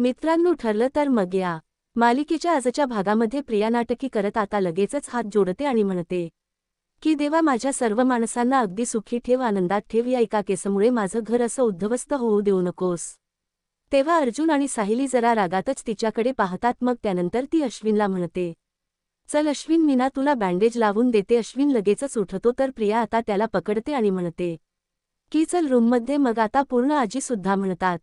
मित्रांनो ठरलं तर मग या. मालिकेच्या आजच्या भागामध्ये प्रिया नाटकी करत आता लगेचच हात जोडते आणि म्हणते की देवा माझ्या सर्व माणसांना अगदी सुखी ठेव आनंदात ठेव या एका केसमुळे माझं घर असं उद्ध्वस्त होऊ देऊ नकोस तेव्हा अर्जुन आणि साहिली जरा रागातच तिच्याकडे पाहतात मग त्यानंतर ती अश्विनला म्हणते चल अश्विन मीना तुला बँडेज लावून देते अश्विन लगेचच उठतो तर प्रिया आता त्याला पकडते आणि म्हणते की चल रूममध्ये मग आता पूर्ण आजी सुद्धा म्हणतात.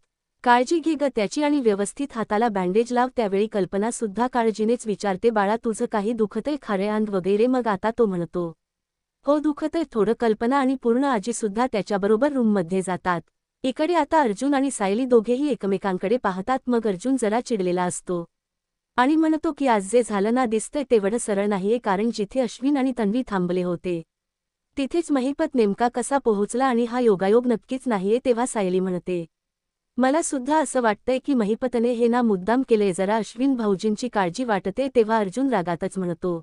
काळजी घे ग त्याची आणि व्यवस्थित हाताला बँडेज लाव त्यावेळी कल्पना सुद्धा काळजीनेच विचारते बाळा तुझं काही दुखतंय? खारे अंध वगैरे. मग आता तो म्हणतो हो दुखतंय थोडं कल्पना आणि पूर्ण आजी सुद्धा त्याच्याबरोबर रूममध्ये जातात. इकडे आता अर्जुन आणि सायली दोघेही एकमेकांकडे पाहतात. मग अर्जुन जरा चिडलेला असतो आणि म्हणतो की आज जे झालं ना दिसतंय तेवढं सरळ नाहीये कारण जिथे अश्विन आणि तन्वी थांबले होते तिथेच महिपत नेमका कसा पोहोचला आणि हा योगायोग नक्कीच नाहीये तेव्हा सायली म्हणते. मला सुद्धा असं वाटतंय की महिपतने हे ना मुद्दाम केलंय. जरा अश्विन भाऊजींची काळजी वाटते तेव्हा अर्जुन रागातच म्हणतो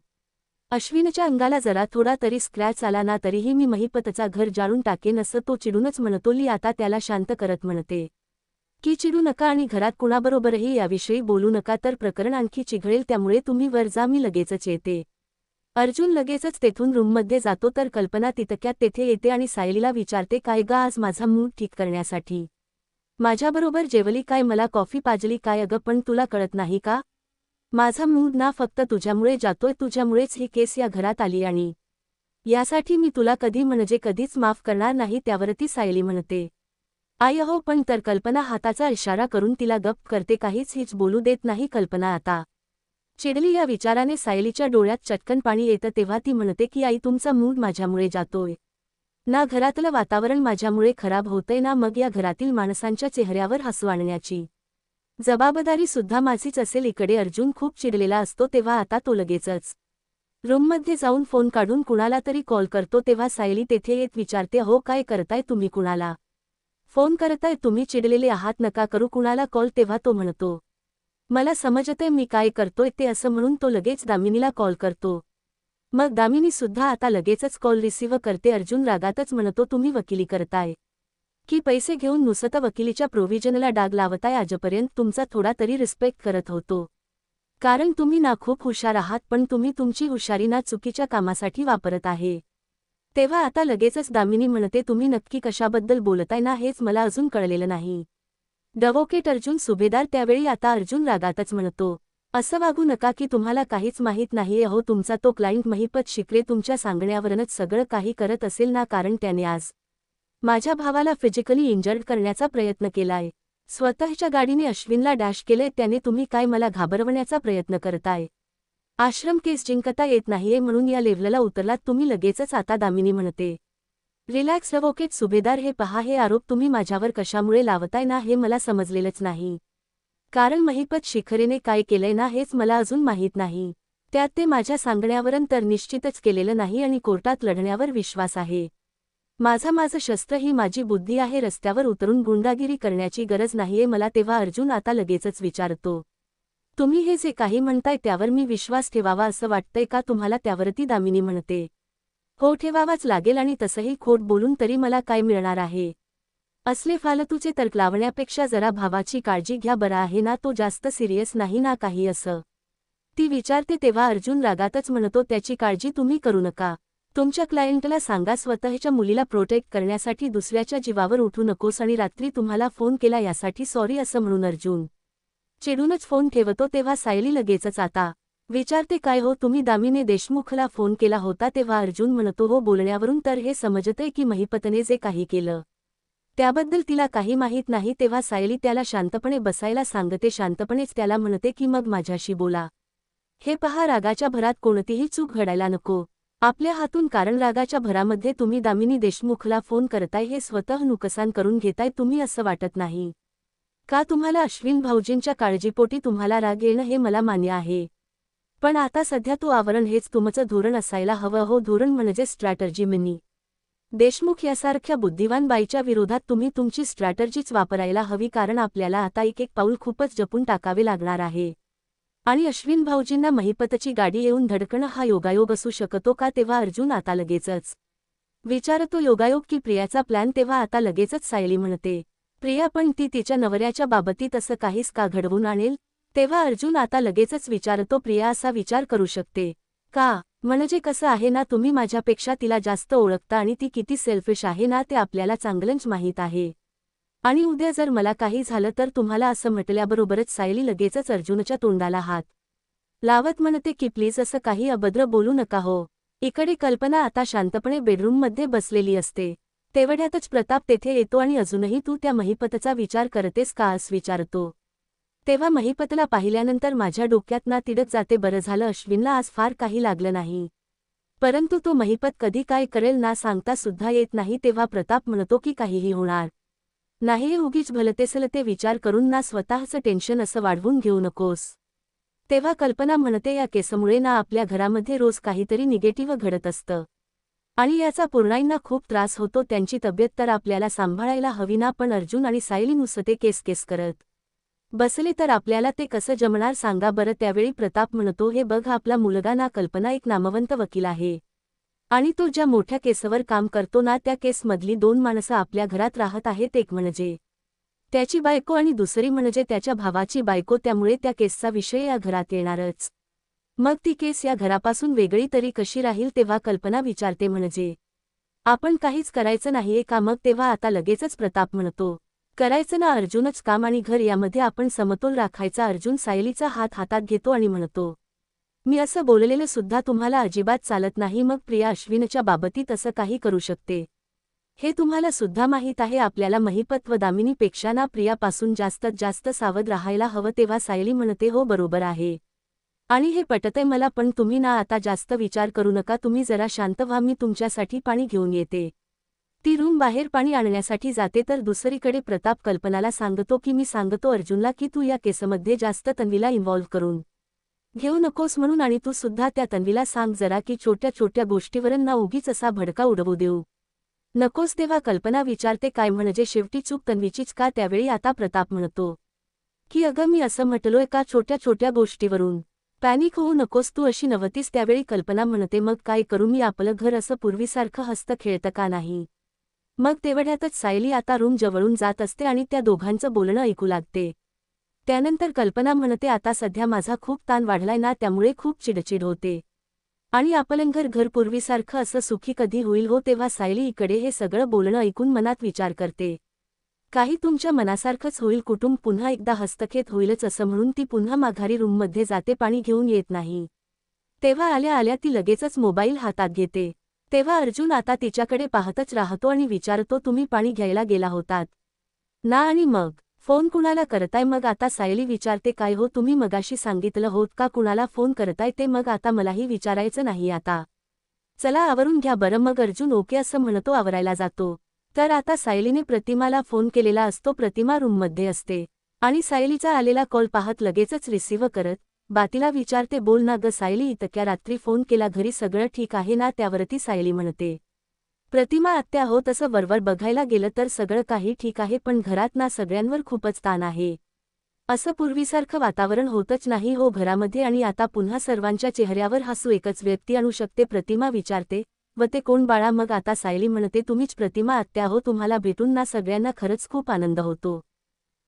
अश्विनच्या अंगाला जरा थोडा तरी स्क्रॅच आला ना तरीही मी महिपतचा घर जाळून टाकेन असं तो चिडूनच म्हणतो. ली आता त्याला शांत करत म्हणते की चिडू नका आणि घरात कुणाबरोबरही याविषयी बोलू नका तर प्रकरण आणखी चिघळेल त्यामुळे तुम्ही वर जा मी लगेचच येते. अर्जुन लगेचच तेथून रूममध्ये जातो तर कल्पना तितक्यात तेथे येते आणि सायलीला विचारते काय गा आज माझा मूड ठीक करण्यासाठी? माझ्याबरोबर जेवली काय मला कॉफी पाजली काय अगं पण तुला कळत नाही का? माझा मूड ना फक्त तुझ्यामुळे जातोय तुझ्यामुळेच ही केस या घरात आली आणि यासाठी मी तुला कधी म्हणजे कधीच माफ करणार नाही त्यावरती सायली म्हणते. आय हो पण तर कल्पना हाताचा इशारा करून तिला गप्प करते काहीच हीच बोलू देत नाही कल्पना आता. चिडली या विचाराने सायलीच्या डोळ्यात चटकन पाणी येतं तेव्हा ती म्हणते की आई तुमचा मूड माझ्यामुळे जातोय. ना घरातलं वातावरण माझ्यामुळे खराब होतंय ना मग या घरातील माणसांच्या चेहऱ्यावर हसू आणण्याची जबाबदारी सुद्धा माझीच असेल. इकडे अर्जुन खूप चिडलेला असतो तेव्हा आता तो लगेचच रूममध्ये जाऊन फोन काढून कुणाला तरी कॉल करतो. तेव्हा सायली तेथे येत विचारते हो काय करताय तुम्ही कुणाला? फोन करताय तुम्ही चिडलेले आहात नका करू कुणाला कॉल? तेव्हा तो म्हणतो मला समजते मी काय करतोय. ते असं म्हणून तो लगेच दामिनीला कॉल करतो. मग दामिनी सुद्धा आता लगेचच कॉल रिसीव्ह करते. अर्जुन रागातच म्हणतो तुम्ही वकिली करताय. की पैसे घेऊन नुसतं वकिलीच्या प्रोव्हिजनला डाग लावताय? आजपर्यंत तुमचा थोडा तरी रिस्पेक्ट करत होतो. कारण तुम्ही ना खूप हुशार आहात पण तुम्ही तुमची हुशारी ना चुकीच्या कामासाठी वापरत आहे. तेव्हा आता लगेचच दामिनी म्हणते तुम्ही नक्की कशाबद्दल बोलताय ना? हेच मला अजून कळलेलं नाही. डवोकेट अर्जुन सुभेदार त्यावेळी आता अर्जुन रागातच म्हणतो असं वागू नका की तुम्हाला काहीच माहीत नाहीये हो तुमचा तो क्लायंट महिपत शिकरे तुमच्या सांगण्यावरनच सगळं काही करत असेल ना कारण त्याने आज माझ्या भावाला फिजिकली इंजर्ड करण्याचा प्रयत्न केलाय. स्वतःच्या गाडीने अश्विनला डॅश केले त्याने तुम्ही काय मला घाबरवण्याचा प्रयत्न करताय? आश्रम केस जिंकता येत नाहीये म्हणून या लेव्हलला उतरलात तुम्ही लगेचच आता दामिनी म्हणते. रिलॅक्स रवोकेट सुभेदार हे पहा हे आरोप तुम्ही माझ्यावर कशामुळे लावताय ना हे मला समजलेलंच नाही. कारण महिपत शिखरेने काय केलंय ना हेच मला अजून माहीत नाही. त्यात ते माझ्या सांगण्यावरून तर निश्चितच केलेलं नाही आणि कोर्टात लढण्यावर विश्वास आहे. माझा माझं शस्त्र ही माझी बुद्धी आहे रस्त्यावर उतरून गुंडागिरी करण्याची गरज नाहीये मला तेव्हा अर्जुन आता लगेचच विचारतो. तुम्ही हे जे काही म्हणताय त्यावर मी विश्वास ठेवावा असं वाटतंय का तुम्हाला त्यावरती दामिनी म्हणते. हो ठेवावाच लागेल आणि तसंही खोट बोलून तरी मला काय मिळणार आहे? असले फालतूचे तर्क लावण्यापेक्षा जरा भावाची काळजी घ्या बरा आहे ना तो जास्त सिरियस नाही ना काही असं. ती विचारते तेव्हा अर्जुन रागातच म्हणतो त्याची काळजी तुम्ही करू नका. तुमच्या क्लायंटला सांगा स्वतःच्या मुलीला प्रोटेक्ट करण्यासाठी दुसऱ्याच्या जीवावर उठू नकोस आणि रात्री तुम्हाला फोन केला यासाठी सॉरी असं म्हणून अर्जुन. चिडूनच फोन ठेवतो तेव्हा सायली लगेचच आता विचारते काय हो तुम्ही दामिने देशमुखला फोन केला होता? तेव्हा अर्जुन म्हणतो हो बोलण्यावरून तर हे समजतंय की महिपतने जे काही केलं. त्याबद्दल तिला काही माहीत नाही तेव्हा सायली त्याला शांतपणे बसायला सांगते. शांतपणेच त्याला म्हणते की मग माझ्याशी बोला. हे पहा रागाच्या भरात कोणतीही चूक घडायला नको. आपल्या हातून कारण रागाच्या भरामध्ये तुम्ही दामिनी देशमुखला फोन करताय हे स्वतः नुकसान करून घेताय तुम्ही असं वाटत नाही. का तुम्हाला अश्विन भाऊजींच्या काळजीपोटी तुम्हाला राग येणं हे मला मान्य आहे. पण आता सध्या तो आवरण हेच तुमचं धोरण असायला हवं. हो धोरण म्हणजे स्ट्रॅटर्जी मिनी. देशमुख यासारख्या बुद्धिवान बाईच्या विरोधात तुम्ही तुमची स्ट्रॅटर्जीच वापरायला हवी कारण आपल्याला आता एक एक पाऊल खूपच जपून टाकावे लागणार आहे. आणि अश्विन भाऊजींना महिपतची गाडी येऊन धडकणं हा योगायोग असू शकतो का तेव्हा अर्जुन आता लगेचच विचारतो योगायोग की प्रियाचा प्लॅन तेव्हा आता लगेचच सायली म्हणते. प्रिया पण ती तिच्या नवऱ्याच्या बाबतीत असं काहीच का घडवून आणेल? तेव्हा अर्जुन आता लगेचच विचारतो प्रिया असा विचार करू शकते का? म्हणजे कसं आहे ना तुम्ही माझ्यापेक्षा तिला जास्त ओळखता आणि ती किती सेल्फिश आहे ना ते आपल्याला चांगलंच माहीत आहे. आणि उद्या जर मला काही झालं तर तुम्हाला असं म्हटल्याबरोबरच सायली लगेचच अर्जुनच्या तोंडाला हात लावत म्हणते की प्लीज असं काही अभद्र बोलू नका हो. इकडे कल्पना आता शांतपणे बेडरूममध्ये बसलेली असते. तेवढ्यातच प्रताप तेथे येतो आणि अजूनही तू त्या महिपतचा विचार करतेस का असं विचारतो. तेव्हा महिपतला पाहिल्यानंतर माझ्या डोक्यात ना तिडत जाते बरं झालं अश्विनला आज फार काही लागलं नाही. परंतु तो महिपत कधी काय करेल ना सांगता सुद्धा येत नाही तेव्हा प्रताप म्हणतो की काहीही होणार. नाही उगीच भलतेसलते विचार करून ना स्वतःचं टेन्शन असं वाढवून घेऊ नकोस. तेव्हा कल्पना म्हणते या केसमुळे ना आपल्या घरामध्ये रोज काहीतरी निगेटिव्ह घडत असतं. आणि याचा पूर्णाईंना खूप त्रास होतो त्यांची तब्येत तर आपल्याला सांभाळायला हवी ना पण अर्जुन आणि सायली नुसते केस केस करत. बसले तर आपल्याला ते कसं जमणार सांगा बरं त्यावेळी प्रताप म्हणतो हे बघ आपला मुलगा ना कल्पना एक नामवंत वकील आहे. आणि तो ज्या मोठ्या केसवर काम करतो ना त्या केसमधली दोन माणसं आपल्या घरात राहत आहेत एक म्हणजे त्याची बायको आणि दुसरी म्हणजे त्याच्या भावाची बायको. त्यामुळे त्या केसचा विषय या घरात येणारच. मग ती केस या घरापासून वेगळी तरी कशी राहील तेव्हा कल्पना विचारते म्हणजे आपण काहीच करायचं नाहीये का मग? तेव्हा आता लगेचच प्रताप म्हणतो करायचं ना अर्जुनच काम आणि घर यामध्ये आपण समतोल राखायचा. अर्जुन सायलीचा हात हातात घेतो आणि म्हणतो मी असं बोललेलं सुद्धा तुम्हाला अजिबात चालत नाही. मग प्रिया अश्विनच्या बाबतीत असं काही करू शकते? हे तुम्हाला सुद्धा माहीत आहे. आपल्याला महिपत व दामिनीपेक्षा ना प्रियापासून जास्तीत जास्त सावध राहायला हवं तेव्हा सायली म्हणते हो बरोबर आहे. आणि हे पटतंय मला पण तुम्ही ना आता जास्त विचार करू नका. तुम्ही जरा शांत व्हा. मी तुमच्यासाठी पाणी घेऊन येते. ती रूम बाहेर पाणी आणण्यासाठी जाते तर दुसरीकडे प्रताप कल्पनाला सांगतो की मी सांगतो अर्जुनला की तू या केसमध्ये जास्त तन्वीला इन्व्हॉल्व्ह करून घेऊ नकोस म्हणून आणि तू सुद्धा त्या तन्वीला सांग जरा की छोट्या छोट्या गोष्टीवरून ना उगीच असा भडका उडवू देऊ. नकोस तेव्हा कल्पना विचारते काय म्हणजे शेवटी चूक तन्वीचीच का त्यावेळी आता प्रताप म्हणतो. की अगं मी असं म्हटलोय का छोट्या छोट्या गोष्टीवरून. पॅनिक होऊ नकोस तू अशी नवतीस त्यावेळी कल्पना म्हणते मग काय करू मी आपलं घर असं पूर्वीसारखं हस्त खेळतं का नाही? मग तेवढ्यातच सायली आता रूम जवळून जात असते आणि त्या दोघांचं बोलणं ऐकू लागते. त्यानंतर कल्पना म्हणते आता सध्या माझा खूप ताण वाढलाय ना त्यामुळे खूप चिडचिड होते. आणि आपलंघर घर पूर्वीसारखं असं सुखी कधी होईल हो तेव्हा सायली इकडे हे सगळं बोलणं ऐकून मनात विचार करते. काही तुमच्या मनासारखंच होईल कुटुंब पुन्हा एकदा हस्तक्षेप होईलच असं म्हणून ती पुन्हा माघारी रूममध्ये जाते पाणी घेऊन येत नाही. तेव्हा आल्या आल्या ती लगेचच मोबाईल हातात घेते. तेव्हा अर्जुन आता तिच्याकडे पाहतच राहतो आणि विचारतो तुम्ही पाणी घ्यायला गेला होतात. ना आणि मग? फोन कुणाला करताय? मग आता सायली विचारते काय हो तुम्ही मगाशी सांगितलं होत का कुणाला फोन करताय? ते मग आता मलाही विचारायचं नाही आता. चला आवरून घ्या बरं. मग अर्जुन ओके असं म्हणतो आवरायला जातो. तर आता सायलीने प्रतिमाला फोन केलेला असतो प्रतिमा रूममध्ये असते. आणि सायलीचा आलेला कॉल पाहत लगेचच रिसिव्ह करत बातीला विचारते बोल ना ग सायली इतक्या रात्री फोन केला घरी सगळं ठीक आहे ना? त्यावरती सायली म्हणते प्रतिमा आत्या हो तसं वरवर बघायला गेलं तर सगळं काही ठीक आहे पण घरात ना सगळ्यांवर खूपच ताण आहे. असं पूर्वीसारखं वातावरण होतच नाही हो घरामध्ये आणि आता पुन्हा सर्वांच्या चेहऱ्यावर हसू एकच व्यक्ती आणू शकते प्रतिमा विचारते व ते कोण बाळा? मग आता सायली म्हणते तुम्हीच प्रतिमा आत्या हो तुम्हाला भेटून ना सगळ्यांना खरंच खूप आनंद होतो.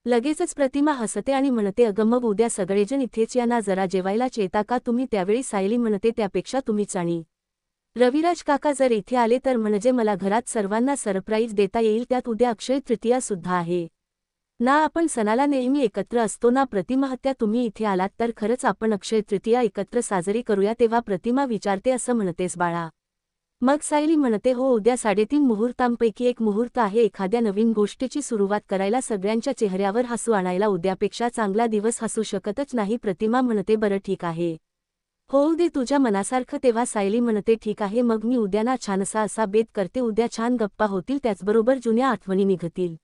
लगेचच प्रतिमा हसते आणि म्हणते अगमग उद्या सगळेजण इथेच या ना जरा जेवायला चेता का? तुम्ही त्यावेळी सायली म्हणते त्यापेक्षा तुम्हीच आणि रविराज काका जर इथे आले तर म्हणजे मला घरात सर्वांना सरप्राईज देता येईल त्यात उद्या अक्षय तृतीया सुद्धा आहे. ना आपण सणाला नेहमी एकत्र असतो ना प्रतिमाहत्या तुम्ही इथे आलात तर खरंच आपण अक्षय तृतीया एकत्र साजरी करूया तेव्हा प्रतिमा विचारते असं म्हणतेस बाळा? मग सायली म्हणते हो उद्या साडेतीन मुहूर्तांपैकी एक मुहूर्त आहे. एखाद्या नवीन गोष्टीची सुरुवात करायला सगळ्यांच्या चेहऱ्यावर हसू आणायला उद्यापेक्षा चांगला दिवस हसू शकतच नाही. प्रतिमा म्हणते बरं ठीक आहे. होऊ दे तुझ्या मनासारखं तेव्हा सायली म्हणते ठीक आहे मग मी उद्या ना छानसा असा बेत करते. उद्या छान गप्पा होतील त्याचबरोबर जुन्या आठवणी निघतील.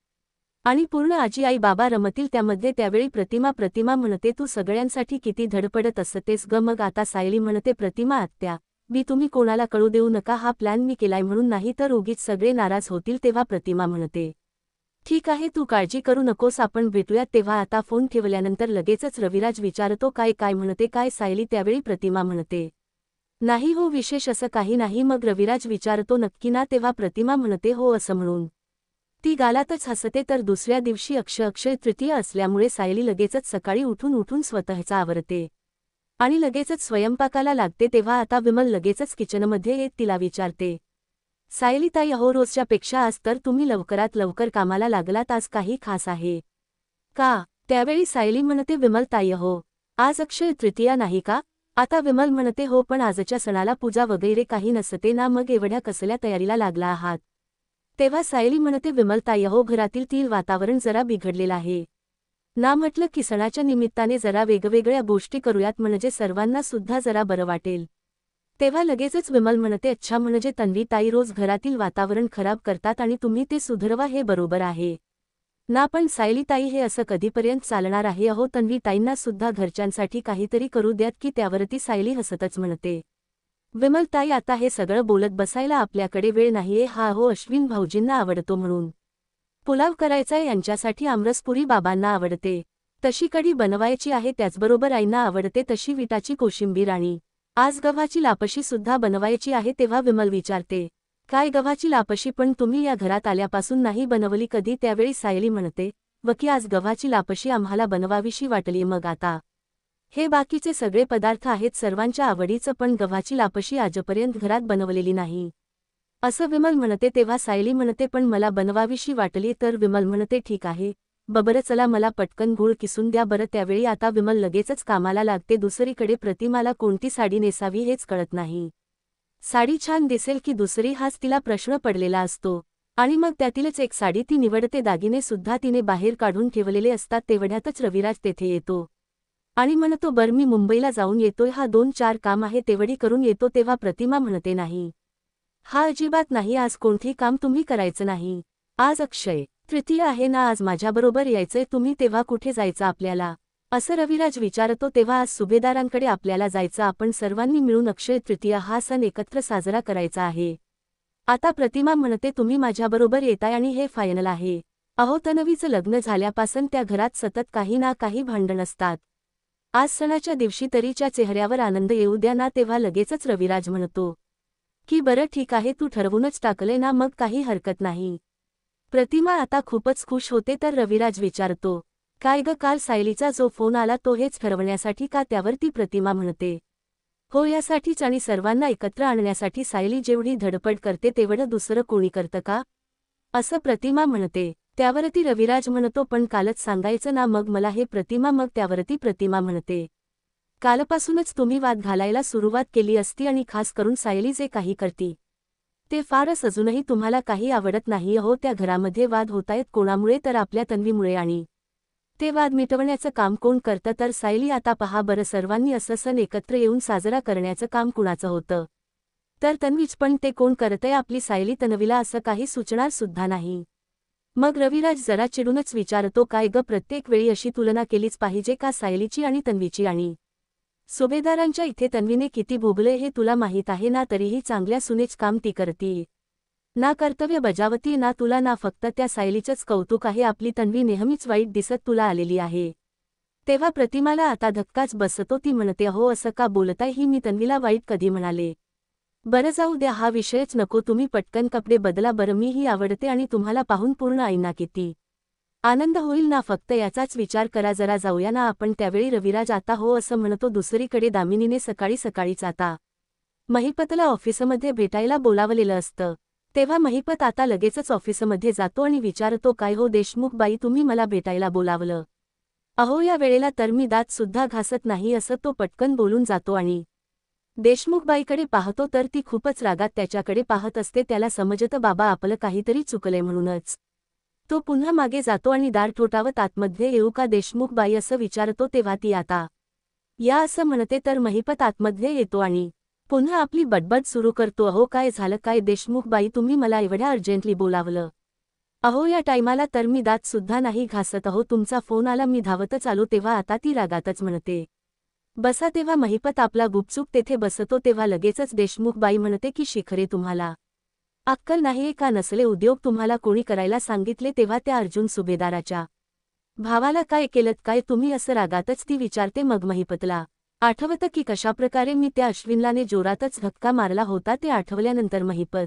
आणि पूर्ण आजी आई बाबा रमतील त्यामध्ये. त्यावेळी प्रतिमा प्रतिमा म्हणते तू सगळ्यांसाठी किती धडपडत असतेस ग. मग आता सायली म्हणते प्रतिमा आत्या मी तुम्ही कोणाला कळू देऊ नका हा प्लॅन मी केलाय म्हणून नाही तर उगीच सगळे नाराज होतील तेव्हा प्रतिमा म्हणते. ठीक आहे तू काळजी करू नकोस आपण भेटूयात तेव्हा आता फोन ठेवल्यानंतर लगेचच रविराज विचारतो काय काय म्हणते काय सायली त्यावेळी प्रतिमा म्हणते. नाही हो विशेष असं काही नाही मग रविराज विचारतो नक्की ना तेव्हा प्रतिमा म्हणते हो असं म्हणून. ती गालातच हसते तर दुसऱ्या दिवशी अक्ष अक्षय तृतीय असल्यामुळे सायली लगेचच सकाळी उठून उठून स्वतःचा आवरते. आणि लगेचच स्वयंपाकाला लागते तेव्हा आता विमल लगेचच किचनमध्ये येत तिला विचारते सायलीता यहो अहो रोजच्या पेक्षा आज तर तुम्ही लवकरात लवकर कामाला लागलात आज काही खास आहे. का? त्यावेळी सायली म्हणते विमल ताई अहो आज अक्षय तृतीया नाही का? आता विमल म्हणते हो पण आजच्या सणाला पूजा वगैरे काही नसते ना मग एवढ्या कसल्या तयारीला लागला आहात? तेव्हा सायली म्हणते विमल ताई घरातील तील वातावरण जरा बिघडलेलं आहे. ना म्हटलं की सणाच्या निमित्ताने जरा वेगवेगळ्या गोष्टी करूयात म्हणजे सर्वांना सुद्धा जरा बरं वाटेल. तेव्हा लगेचच विमल म्हणते अच्छा म्हणजे तन्वी ताई रोज घरातील वातावरण खराब करतात आणि तुम्ही ते सुधरवा हे बरोबर आहे. ना पण सायली ताई हे असं कधीपर्यंत चालणार आहे? अहो तन्वी ताईंना सुद्धा घरच्यांसाठी काहीतरी करू द्यात की त्यावरती सायली हसतच म्हणते. विमल ताई आता हे सगळं बोलत बसायला आपल्याकडे वेळ नाहीये. हा हो अश्विन भाऊजींना आवडतो म्हणून. पुलाव करायचा यांच्यासाठी आमरसपुरी बाबांना आवडते. तशी कढी बनवायची आहे त्याचबरोबर आईंना आवडते तशी विटाची कोशिंबीर आणि आज गव्हाची लापशी सुद्धा बनवायची आहे तेव्हा विमल विचारते. काय गव्हाची लापशी पण तुम्ही या घरात आल्यापासून नाही बनवली कधी? त्यावेळी सायली म्हणते. व की आज गव्हाची लापशी आम्हाला बनवावीशी वाटली. मग आता हे बाकीचे सगळे पदार्थ आहेत सर्वांच्या आवडीचं पण गव्हाची लापशी आजपर्यंत घरात बनवलेली नाही. असं विमल म्हणते तेव्हा सायली म्हणते पण मला बनवावीशी वाटली तर विमल म्हणते ठीक आहे. बबरं चला मला पटकन गुळ किसून द्या. बरं त्यावेळी आता विमल लगेचच कामाला लागते. दुसरीकडे प्रतिमाला कोणती साडी नेसावी हेच कळत नाही. साडी छान दिसेल की दुसरी हाच तिला प्रश्न पडलेला असतो. आणि मग त्यातीलच एक साडी ती निवडते. दागिने सुद्धा तिने बाहेर काढून ठेवलेले असतात. तेवढ्यातच रविराज तेथे येतो. आणि म्हणतो बर मी मुंबईला जाऊन येतोय. हा दोन चार काम आहे. तेवढी करून येतो. तेव्हा प्रतिमा म्हणते नाही. हा अजिबात नाही आज कोणती काम तुम्ही करायचं नाही. आज अक्षय तृतीय आहे ना आज माझ्याबरोबर यायचंय तुम्ही तेव्हा कुठे जायचं आपल्याला? असं रविराज विचारतो तेव्हा आज सुभेदारांकडे आपल्याला जायचं आपण सर्वांनी मिळून अक्षय तृतीय हा सण एकत्र साजरा करायचा आहे. आता प्रतिमा म्हणते तुम्ही माझ्याबरोबर येताय आणि हे फायनल आहे. अहो तनवीचं लग्न झाल्यापासून त्या घरात सतत काही ना काही भांडण असतात. आज सणाच्या दिवशी तरीच्या चेहऱ्यावर आनंद येऊ द्या ना तेव्हा लगेचच रविराज म्हणतो. की बरं ठीक आहे तू ठरवूनच टाकले ना मग काही हरकत नाही. प्रतिमा आता खूपच खुश होते तर रविराज विचारतो काय ग काल सायलीचा जो फोन आला तो हेच ठरवण्यासाठी का त्यावर ती प्रतिमा म्हणते? हो यासाठीच आणि सर्वांना एकत्र आणण्यासाठी सायली जेवढी धडपड करते तेवढं दुसरं कोणी करतं का? असं प्रतिमा म्हणते. त्यावरती रविराज म्हणतो पण कालच सांगायचं ना मग मला हे प्रतिमा मग त्यावरती प्रतिमा म्हणते. कालपासूनच तुम्ही वाद घालायला सुरुवात केली असती आणि खास करून सायली जे काही करती. ते फारच अजूनही तुम्हाला काही आवडत नाही अहो त्या घरामध्ये वाद होतायत कोणामुळे तर आपल्या तन्वीमुळे आणि ते वाद मिटवण्याचं काम कोण करतं तर सायली आता पहा बरं सर्वांनी असं सण एकत्र येऊन साजरा करण्याचं काम कुणाचं होतं? तर तन्वीच पण ते कोण करतंय आपली सायली तन्वीला असं काही सुचणार सुद्धा नाही. मग रविराज जरा चिडूनच विचारतो काय ग प्रत्येक वेळी अशी तुलना केलीच पाहिजे का सायलीची आणि तन्वीची आणि सुभेदारांच्या इथे तन्वीने किती भोगले हे तुला माहीत आहे ना तरीही चांगल्या सुनेच काम ती करतीये ना कर्तव्य बजावती ना तुला ना फक्त त्या सायलीचंच कौतुक आहे आपली तन्वी नेहमीच वाईट दिसत तुला आलेली आहे. तेव्हा प्रतिमाला आता धक्काच बसतो ती म्हणते हो असं का बोलताय? ही मी तन्वीला वाईट कधी म्हणाले. बरं जाऊ द्या हा विषयच नको तुम्ही पटकन कपडे बदला बरं मी ही आवडते आणि तुम्हाला पाहून पूर्ण आईना किती. आनंद होईल ना फक्त याचाच विचार करा जरा जाऊया ना आपण त्यावेळी रविराज आता हो असं म्हणतो दुसरीकडे दामिनीने सकाळी सकाळीच आता महिपतला ऑफिसमध्ये भेटायला बोलावलेलं असतं. तेव्हा महिपत आता लगेचच ऑफिसमध्ये जातो आणि विचारतो काय हो देशमुख बाई तुम्ही मला भेटायला बोलावलं? अहो या वेळेला तर मी दात सुद्धा घासत नाही असं तो पटकन बोलून जातो आणि देशमुखबाईकडे पाहतो तर ती खूपच रागात त्याच्याकडे पाहत असते त्याला समजतं बाबा आपलं काहीतरी चुकलंय म्हणूनच. तो पुन्हा मागे जातो आणि दार ठोठावत आतमध्ये येऊ का देशमुखबाई असं विचारतो तेव्हा ती आता या असं म्हणते तर महिपत आतमध्ये येतो आणि पुन्हा आपली बडबड सुरू करतो. अहो काय झालं? काय देशमुखबाई तुम्ही मला एवढ्या अर्जंटली बोलावलं? अहो या टायमाला तर मी दात सुद्धा नाही घासत. अहो तुमचा फोन आला मी धावतच आलो तेव्हा आता ती रागातच म्हणते. बसा तेव्हा महिपत आपला गुपचूप तेथे बसतो तेव्हा लगेचच देशमुखबाई म्हणते की शिखरे तुम्हाला अक्कल नाहीये का नसले उद्योग तुम्हाला कोणी करायला सांगितले तेव्हा त्या अर्जुन सुभेदाराच्या भावाला काय केलत काय तुम्ही असं रागातच ती विचारते मग महिपतला आठवतं की कशाप्रकारे मी त्या अश्विनलाने जोरातच धक्का मारला होता ते आठवल्यानंतर महिपत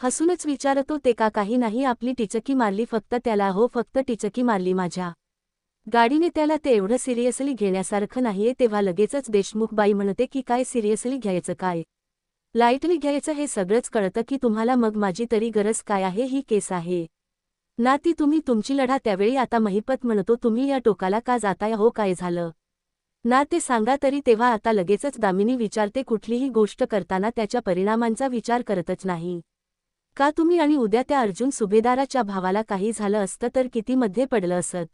हसूनच विचारतो ते का काही नाही आपली टिचकी मारली फक्त त्याला हो फक्त टिचकी मारली माझ्या गाडीने त्याला ते एवढं सिरियसली घेण्यासारखं नाहीये तेव्हा लगेचच देशमुख बाई म्हणते की काय सिरियसली घ्यायचं काय? लाईटली घ्यायचं हे सगळंच कळतं की तुम्हाला मग माझी तरी गरज काय आहे ही केस आहे. ना ती तुम्ही तुमची लढा त्यावेळी आता महिपत म्हणतो तुम्ही या टोकाला का जाताय हो काय झालं? ना ते सांगा तरी तेव्हा आता लगेचच दामिनी विचारते कुठलीही गोष्ट करताना त्याच्या परिणामांचा विचार करतच नाही. का तुम्ही आणि उद्या त्या अर्जुन सुभेदाराच्या भावाला काही झालं असतं तर कितीमध्ये पडलं असत?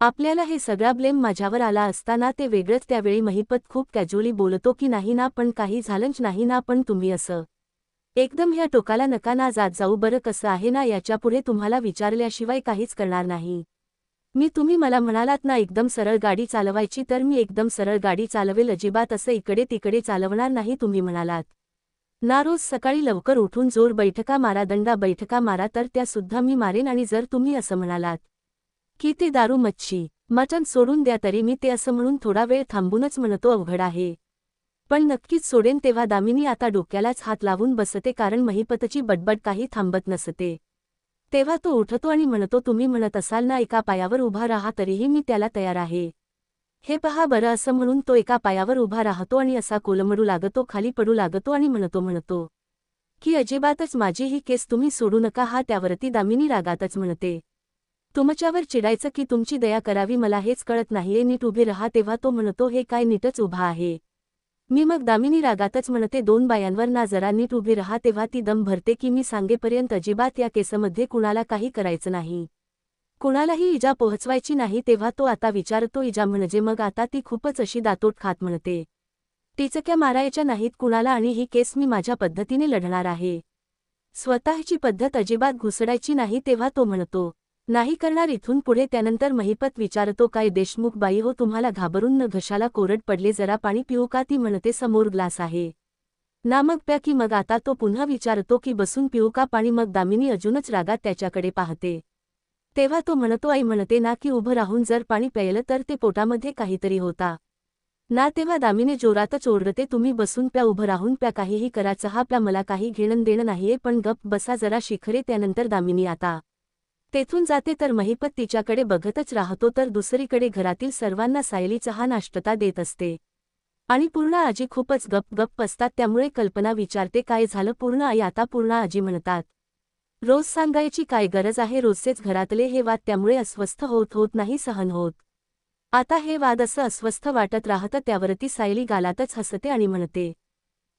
आपल्याला हे सगळा ब्लेम माझ्यावर आला असताना ते वेगळंच त्यावेळी महिपत खूप कॅज्युअली बोलतो की नाही ना पण काही झालंच नाही ना पण तुम्ही असं. एकदम ह्या टोकाला नका ना जात जाऊ बरं कसं आहे ना याच्यापुढे तुम्हाला विचारल्याशिवाय काहीच करणार नाही. मी तुम्ही मला म्हणालात ना एकदम सरळ गाडी चालवायची तर मी एकदम सरळ गाडी चालवेल अजिबात असं इकडे तिकडे चालवणार नाही तुम्ही म्हणालात. ना रोज सकाळी लवकर उठून जोर बैठका मारा दंडा बैठका मारा तर त्यासुद्धा मी मारेन आणि जर तुम्ही असं म्हणालात की ती दारू मच्छी मटण सोडून द्या तरी मी ते असं म्हणून थोडा वेळ थांबूनच म्हणतो अवघड आहे. पण नक्कीच सोडेन तेव्हा दामिनी आता डोक्यालाच हात लावून बसते कारण महिपतची बडबड काही थांबत नसते. तेव्हा तो उठतो आणि म्हणतो तुम्ही म्हणत असाल ना एका पायावर उभा राहा तरीही मी त्याला तयार आहे. हे पहा बरं असं म्हणून तो एका पायावर उभा राहतो आणि असा कोलमडू लागतो खाली पडू लागतो आणि म्हणतो म्हणतो की अजिबातच माझी ही केस तुम्ही सोडू नका हा त्यावरती दामिनी रागातच म्हणते. तुमच्यावर चिडायचं की तुमची दया करावी मला हेच कळत नाहीये. नीट उभी रहा तेव्हा तो म्हणतो हे काय नीटच उभा आहे. मी मग दामिनी रागातच म्हणते दोन बायांवर ना जरा नीट उभी रहा तेव्हा ती दम भरते की मी सांगेपर्यंत अजिबात या केसमध्ये कुणाला काही करायचं नाही. कुणालाही इजा पोहोचवायची नाही तेव्हा तो आता विचारतो इजा म्हणजे मग आता ती खूपच अशी दातोट खात म्हणते. टिचक्या मारायच्या नाहीत कुणाला आणि ही केस मी माझ्या पद्धतीने लढणार आहे. स्वतःची पद्धत अजिबात घुसडायची नाही तेव्हा तो म्हणतो नाही करणार इथून पुढे त्यानंतर महिपत विचारतो काय देशमुख बाई हो तुम्हाला घाबरून न घशाला कोरड पडले जरा पाणी पिऊ का? ती म्हणते समोर ग्लास आहे. ना मग प्या की मग आता तो पुन्हा विचारतो की बसून पिऊ का पाणी? मग दामिनी अजूनच रागात त्याच्याकडे पाहते. तेव्हा तो म्हणतो आई म्हणते ना की उभं राहून जर पाणी प्यायलं तर ते पोटामध्ये काहीतरी होता. ना तेव्हा दामिने जोरातच ओरडते तुम्ही बसून प्या उभं राहून प्या काहीही करा चहा प्या मला काही घेणं देणं नाहीये पण गप बसा जरा शिखरे त्यानंतर दामिनी आता तेथून जाते तर महिपत तिच्याकडे बघतच राहतो तर दुसरीकडे घरातील सर्वांना सायली चहा नाश्तता देत असते. आणि पूर्ण आजी खूपच गप गप असतात त्यामुळे कल्पना विचारते काय झालं पूर्ण आई आता पूर्ण आजी म्हणतात. रोज सांगायची काय गरज आहे रोजचेच घरातले हे वाद त्यामुळे अस्वस्थ होत होत नाही सहन होत. आता हे वाद असं अस्वस्थ वाटत राहतं त्यावरती सायली गालातच हसते आणि म्हणते.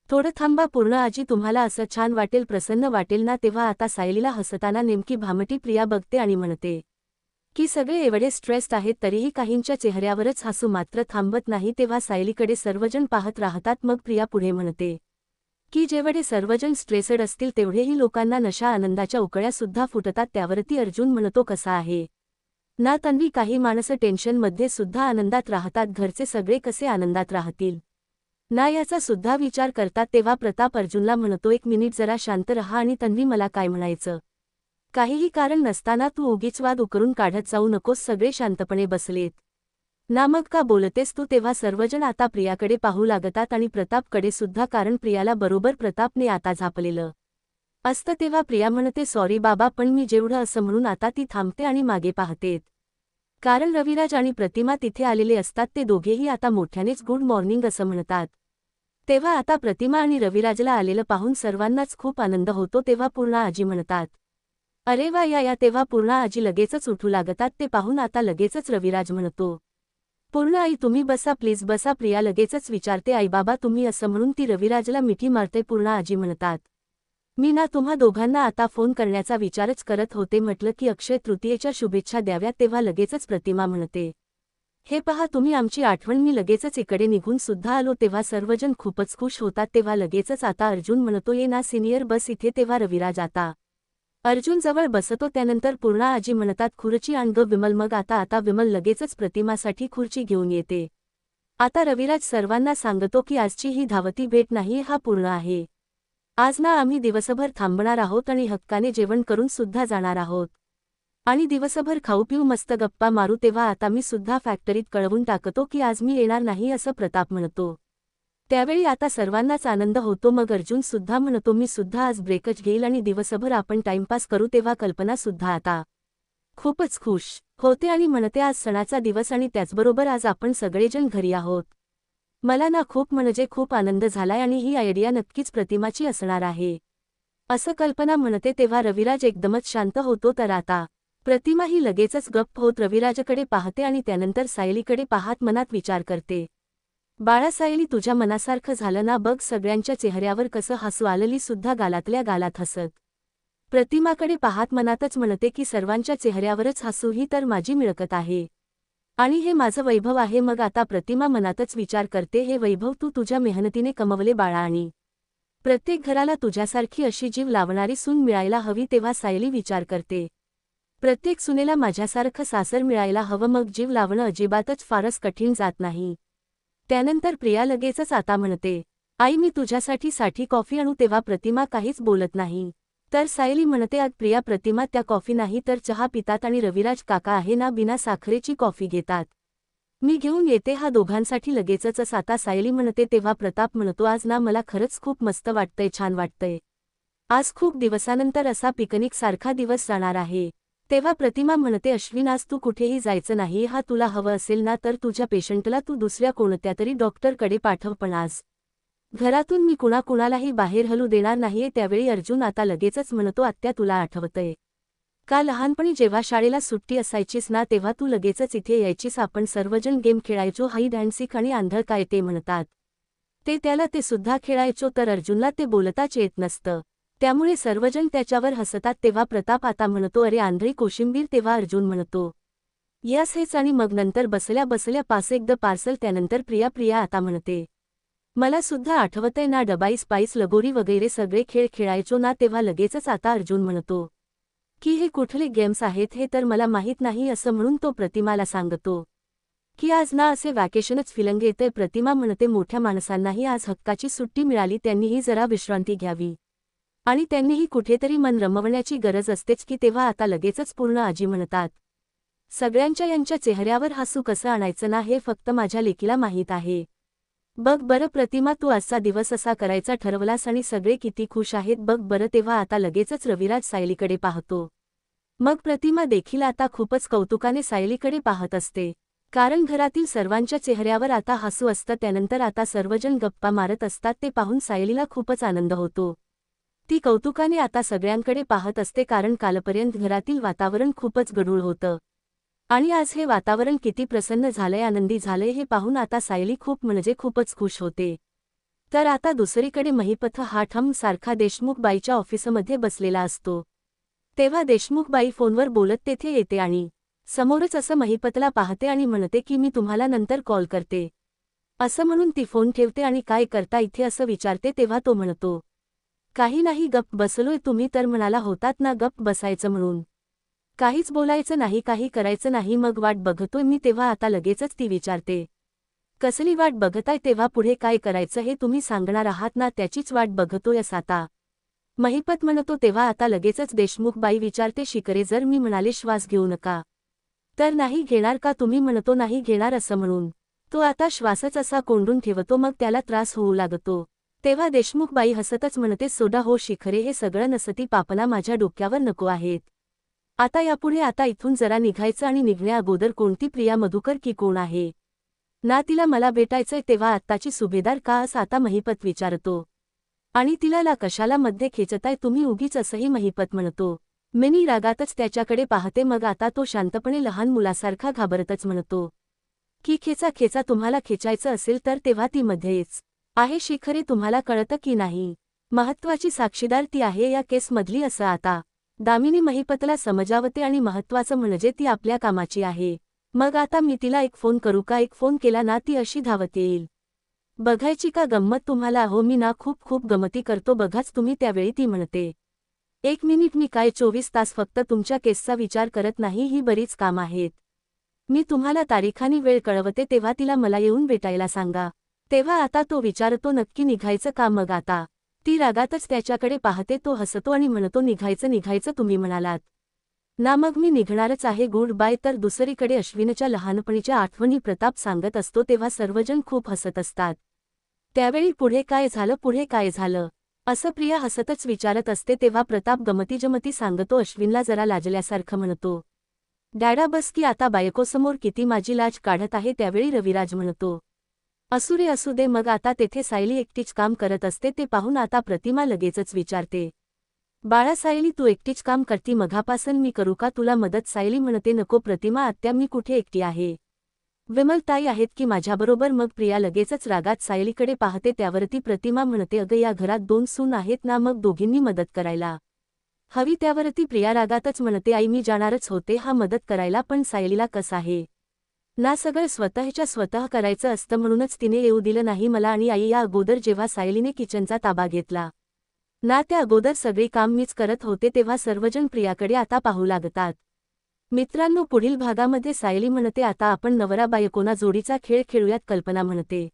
थोडं थांबा पूर्ण आजी तुम्हाला असं छान वाटेल प्रसन्न वाटेल ना तेव्हा आता सायलीला हसताना नेमकी भामटी प्रिया बघते आणि म्हणते की सगळे एवढे स्ट्रेस्ड आहेत तरीही काहींच्या चेहऱ्यावरच हसू मात्र थांबत नाही तेव्हा सायलीकडे सर्वजण पाहत राहतात. मग प्रिया पुढे म्हणते की जेवढे सर्वजण स्ट्रेसड असतील तेवढेही लोकांना नशा आनंदाच्या उकळ्या सुद्धा फुटतात त्यावरती अर्जुन म्हणतो कसा आहे? ना तन्वी काही माणसं टेन्शनमध्ये सुद्धा आनंदात राहतात घरचे सगळे कसे आनंदात राहतील? ना याचा सुद्धा विचार करतात तेव्हा प्रताप अर्जुनला म्हणतो एक मिनिट जरा शांत रहा आणि तन्वी मला काय म्हणायचं? काहीही कारण नसताना तू उगीच वाद उकरून काढत जाऊ नकोस सगळे शांतपणे बसलेत. ना मग का बोलतेस तू? तेव्हा सर्वजण आता प्रियाकडे पाहू लागतात आणि प्रतापकडे सुद्धा कारण प्रियाला बरोबर प्रतापने आता झापलेलं. असतं तेव्हा प्रिया म्हणते सॉरी बाबा पण मी जेवढं असं म्हणून आता ती थांबते आणि मागे पाहतेत. कारण रविराज आणि प्रतिमा तिथे आलेले असतात ते दोघेही आता मोठ्यानेच गुड मॉर्निंग असं म्हणतात. तेव्हा आता प्रतिमा आणि रविराजला आलेलं पाहून सर्वांनाच खूप आनंद होतो तेव्हा पूर्ण आजी म्हणतात. अरे वा या या तेव्हा पूर्ण आजी लगेचच उठू लागतात ते पाहून आता लगेचच रविराज म्हणतो. पूर्ण आई तुम्ही बसा प्लीज बसा प्रिया लगेचच विचारते आई बाबा तुम्ही असं म्हणून ती रविराजला मिठी मारते पूर्ण आजी म्हणतात. मी ना तुम्हा दोघांना आता फोन करण्याचा विचारच करत होते म्हटलं की अक्षय तृतीयेच्या शुभेच्छा द्याव्यात तेव्हा लगेचच प्रतिमा म्हणते. हे पहा तुम्ही आमची आठवण मी लगेचच इकडे निघून सुद्धा आलो तेव्हा सर्वजण खूपच खुश होतात तेव्हा लगेचच आता अर्जुन म्हणतो ये ना सिनियर बस इथे तेव्हा रविराज आता. अर्जुन जवळ बसतो त्यानंतर पूर्ण आजी म्हणतात खुर्ची आण विमल. मग आता आता विमल लगेचच प्रतिमासाठी खुर्ची घेऊन येते. आता रविराज सर्वांना सांगतो की आजची ही धावती भेट नाही हा पूर्ण आहे. आज ना आम्ही दिवसभर थांबणार आहोत आणि हक्काने जेवण करून सुद्धा जाणार आहोत. आणि दिवसभर खाऊ पिऊ मस्त गप्पा मारू तेव्हा आता मी सुद्धा फॅक्टरीत कळवून टाकतो की आज मी येणार नाही असं प्रताप म्हणतो. त्यावेळी आता सर्वांनाच आनंद होतो मग अर्जुन सुद्धा म्हणतो मी सुद्धा आज ब्रेकच घेईल आणि दिवसभर आपण टाइमपास करू तेव्हा कल्पना सुद्धा आता खूपच खुश होते आणि म्हणते आज सणाचा दिवस आणि त्याचबरोबर आज आपण सगळेजण घरी आहोत. मला ना खूप म्हणजे खूप आनंद झालाय आणि ही आयडिया नक्कीच प्रतिमाची असणार आहे. असं कल्पना म्हणते तेव्हा रविराज एकदमच शांत होतो तर आता प्रतिमा ही लगेचच गप्प होत रविराजकडे पाहते आणि त्यानंतर सायलीकडे पाहात मनात विचार करते. बाळा सायली तुझ्या मनासारखं झालं ना बघ सगळ्यांच्या चेहऱ्यावर कसं हसू आलेली सुद्धा गालातल्या गालात हसत. प्रतिमाकडे पाहात मनातच म्हणते की सर्वांच्या चेहऱ्यावरच हसू ही तर माझी मिळकत आहे. आणि हे माझं वैभव आहे. मग आता प्रतिमा मनातच विचार करते. हे वैभव तू तुझ्या मेहनतीने कमवले बाळा आणि प्रत्येक घराला तुझ्यासारखी अशी जीव लावणारी सून मिळायला हवी तेव्हा सायली विचार करते. प्रत्येक सुनेला माझ्यासारखं सासर मिळायला हवं. मग जीव लावणं अजिबातच फारच कठीण जात नाही. त्यानंतर प्रिया लगेचच आता म्हणते आई मी तुझ्यासाठी साठी कॉफी आणू तेव्हा प्रतिमा काहीच बोलत नाही. तर सायली म्हणते आज प्रिया प्रतिमा त्या कॉफी नाही तर चहा पितात आणि रविराज काका आहे ना बिना साखरेची कॉफी घेतात. मी घेऊन येते हा दोघांसाठी लगेचच. आता सायली म्हणते तेव्हा प्रताप म्हणतो आज ना मला खरंच खूप मस्त वाटतंय छान वाटतंय. आज खूप दिवसानंतर असा पिकनिक सारखा दिवस जाणार आहे. तेव्हा प्रतिमा म्हणते अश्विन आज तू कुठेही जायचं नाही हा तुला हवं असेल ना तर तुझ्या पेशंटला तू दुसऱ्या कोणत्या तरी डॉक्टरकडे पाठव पण आज घरातून मी कुणाकुणालाही बाहेर हलू देणार नाहीये त्यावेळी अर्जुन आता लगेचच म्हणतो आत्या तुला आठवतंय. का लहानपणी जेव्हा शाळेला सुट्टी असायचीस ना तेव्हा तू लगेचच इथे यायचीस. आपण सर्वजण गेम खेळायचो हाईड अँड सीख आणि आंधळ काय ते म्हणतात. ते त्याला ते सुद्धा खेळायचो तर अर्जुनला ते बोलताच येत नसतं. त्यामुळे सर्वजण त्याच्यावर हसतात तेव्हा प्रताप आता म्हणतो अरे आंधळी कोशिंबीर तेव्हा अर्जुन म्हणतो. यस हेच आणि मग नंतर बसल्या बसल्या पास एकदा पार्सल त्यानंतर प्रिया प्रिया आता म्हणते. मला सुद्धा आठवतंय ना डबाई स्पाईस लगोरी वगैरे सगळे खेळ खेळायचो ना तेव्हा लगेचच आता अर्जुन म्हणतो की हे कुठले गेम्स आहेत हे तर मला माहीत नाही असं म्हणून तो प्रतिमाला सांगतो. की आज ना असे वॅकेशनच फिलंग येते प्रतिमा म्हणते मोठ्या माणसांनाही आज हक्काची सुट्टी मिळाली त्यांनीही जरा विश्रांती घ्यावी. आणि त्यांनीही कुठेतरी मन रमवण्याची गरज असतेच की तेव्हा आता लगेचच पूर्ण आजी म्हणतात सगळ्यांच्या यांच्या चेहऱ्यावर हसू कसं आणायचं ना हे फक्त माझ्या लेकीला माहीत आहे. बघ बरं प्रतिमा तू आजचा दिवस असा करायचा ठरवलास आणि सगळे किती खुश आहेत. बघ बरं तेव्हा आता लगेचच रविराज सायलीकडे पाहतो. मग प्रतिमा देखील आता खूपच कौतुकाने सायलीकडे पाहत असते. कारण घरातील सर्वांच्या चेहऱ्यावर आता हसू असतं त्यानंतर आता सर्वजण गप्पा मारत असतात ते पाहून सायलीला खूपच आनंद होतो. ती कौतुकाने आता सगळ्यांकडे पाहत असते कारण कालपर्यंत घरातील वातावरण खूपच गढूळ होतं. आणि आज हे वातावरण किती प्रसन्न झालंय आनंदी झालंय हे पाहून आता सायली खूप म्हणजे खूपच खुश होते. तर आता दुसरीकडे महिपथ हा ठम सारखा देशमुख बाईच्या ऑफिसमध्ये बसलेला असतो. तेव्हा देशमुख बाई फोनवर बोलत तेथे येते आणि समोरच असं महिपतला पाहते आणि म्हणते की मी तुम्हाला नंतर कॉल करते. असं म्हणून ती फोन ठेवते आणि काय करता इथे असं विचारते तेव्हा तो म्हणतो. काही नाही गप बसलोय तुम्ही तर म्हणाला होतात ना गप बसायचं म्हणून. काहीच बोलायचं नाही काही करायचं नाही मग वाट बघतोय मी तेव्हा आता लगेचच ती विचारते. कसली वाट बघताय तेव्हा पुढे काय करायचं हे तुम्ही सांगणार आहात ना त्याचीच वाट बघतोय आता. महिपत म्हणतो तेव्हा आता लगेचच देशमुख बाई विचारते शिकरे जर मी म्हणाले श्वास घेऊ नका. तर नाही घेणार का तुम्ही? म्हणतो नाही घेणार असं म्हणून. तो आता श्वासच असा कोंडून ठेवतो मग त्याला त्रास होऊ लागतो. तेव्हा देशमुख बाई हसतच म्हणते सोडा हो शिखरे हे सगळं नसती पापना माझ्या डोक्यावर नको आहेत. आता यापुढे आता इथून जरा निघायचं आणि निघण्या अगोदर कोणती प्रिया मधुकर की कोण आहे? ना तिला मला भेटायचंय तेव्हा आत्ताची सुभेदार का असं आता महिपत विचारतो. आणि तिला ला कशाला मध्ये खेचताय तुम्ही उगीच असंही महिपत म्हणतो. मिनी रागातच त्याच्याकडे पाहते मग आता तो शांतपणे लहान मुलासारखा घाबरतच म्हणतो. की खेचा खेचा तुम्हाला खेचायचं असेल तर तेव्हा ती मध्येच आहे शिखरे तुम्हाला कळतं की नाही. महत्वाची साक्षीदार ती आहे या केसमधली असं आता. दामिनी महिपतला समजावते आणि महत्वाचं म्हणजे ती आपल्या कामाची आहे. मग आता मी तिला एक फोन करू का? एक फोन केला ना ती अशी धावत येईल. बघायची का गंमत तुम्हाला? हो मी ना खूप खूप गमती करतो. बघाच तुम्ही त्यावेळी ती म्हणते. एक मिनिट मी काय चोवीस तास फक्त तुमच्या केसचा विचार करत नाही? ही बरीच काम आहेत. मी तुम्हाला तारीखानी वेळ कळवते तेव्हा तिला मला येऊन भेटायला सांगा. तेव्हा आता तो विचारतो नक्की निघायचं का मग आता? ती रागातच त्याच्याकडे पाहते तो हसतो आणि म्हणतो निघायचं निघायचं तुम्ही म्हणालात. ना मग मी निघणारच आहे गुड बाय. तर दुसरीकडे अश्विनच्या लहानपणीच्या आठवणी प्रताप सांगत असतो तेव्हा सर्वजण खूप हसत असतात. त्यावेळी पुढे काय झालं पुढे काय झालं? असं प्रिया हसतच विचारत असते तेव्हा प्रताप गमतीजमती सांगतो अश्विनला जरा लाजल्यासारखं म्हणतो. डॅडा बस की आता बायकोसमोर किती माझी लाज काढत आहे त्यावेळी रविराज म्हणतो. असुरे असू दे मग आता तेथे सायली एकटीच काम करत असते ते पाहून आता प्रतिमा लगेचच विचारते. बाळा सायली तू एकटीच काम करती मघापासून मी करू का? तुला मदत? सायली म्हणते नको प्रतिमा आत्या मी कुठे एकटी आहे? विमलताई आहेत की माझ्याबरोबर? मग प्रिया लगेचच रागात सायलीकडे पाहते त्यावरती प्रतिमा म्हणते अगं या घरात दोन सून आहेत ना मग दोघींनी मदत करायला. हवी त्यावरती प्रिया रागातच म्हणते आई मी जाणारच होते हा मदत करायला पण सायलीला कस आहे? ना सगळं स्वतःच्या स्वतः करायचं असतं म्हणूनच तिने येऊ दिलं नाही मला आणि आई या अगोदर जेव्हा सायलीने किचनचा ताबा घेतला. ना त्या अगोदर सगळी काम मीच करत होते तेव्हा सर्वजण प्रियाकडे आता पाहू लागतात. मित्रांनो पुढील भागामध्ये सायली म्हणते आता आपण नवरा बायकोना जोडीचा खेळ खेळूयात कल्पना म्हणते.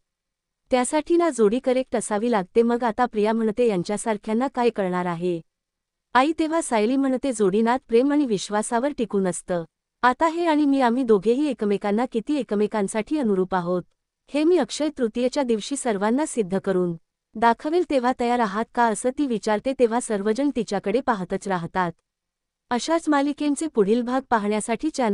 त्यासाठी ना जोडी करेक्ट असावी लागते मग आता प्रिया म्हणते यांच्यासारख्यांना काय करणार आहे? आई तेव्हा सायली म्हणते जोडीनात प्रेम आणि विश्वासावर टिकून असतं. आता हे आणि मी आम्ही दोघेही एकमेकांना किती एकमेकांसाठी अनुरूप आहोत हे मी अक्षय तृतीयेच्या दिवशी सर्वांना सिद्ध करून दाखवेल तेव्हा तयार आहात का असं ती विचारते तेव्हा सर्वजण तिच्याकडे पाहतच राहतात. अशाच मालिकेंचे पुढील भाग पाहण्यासाठी चॅनल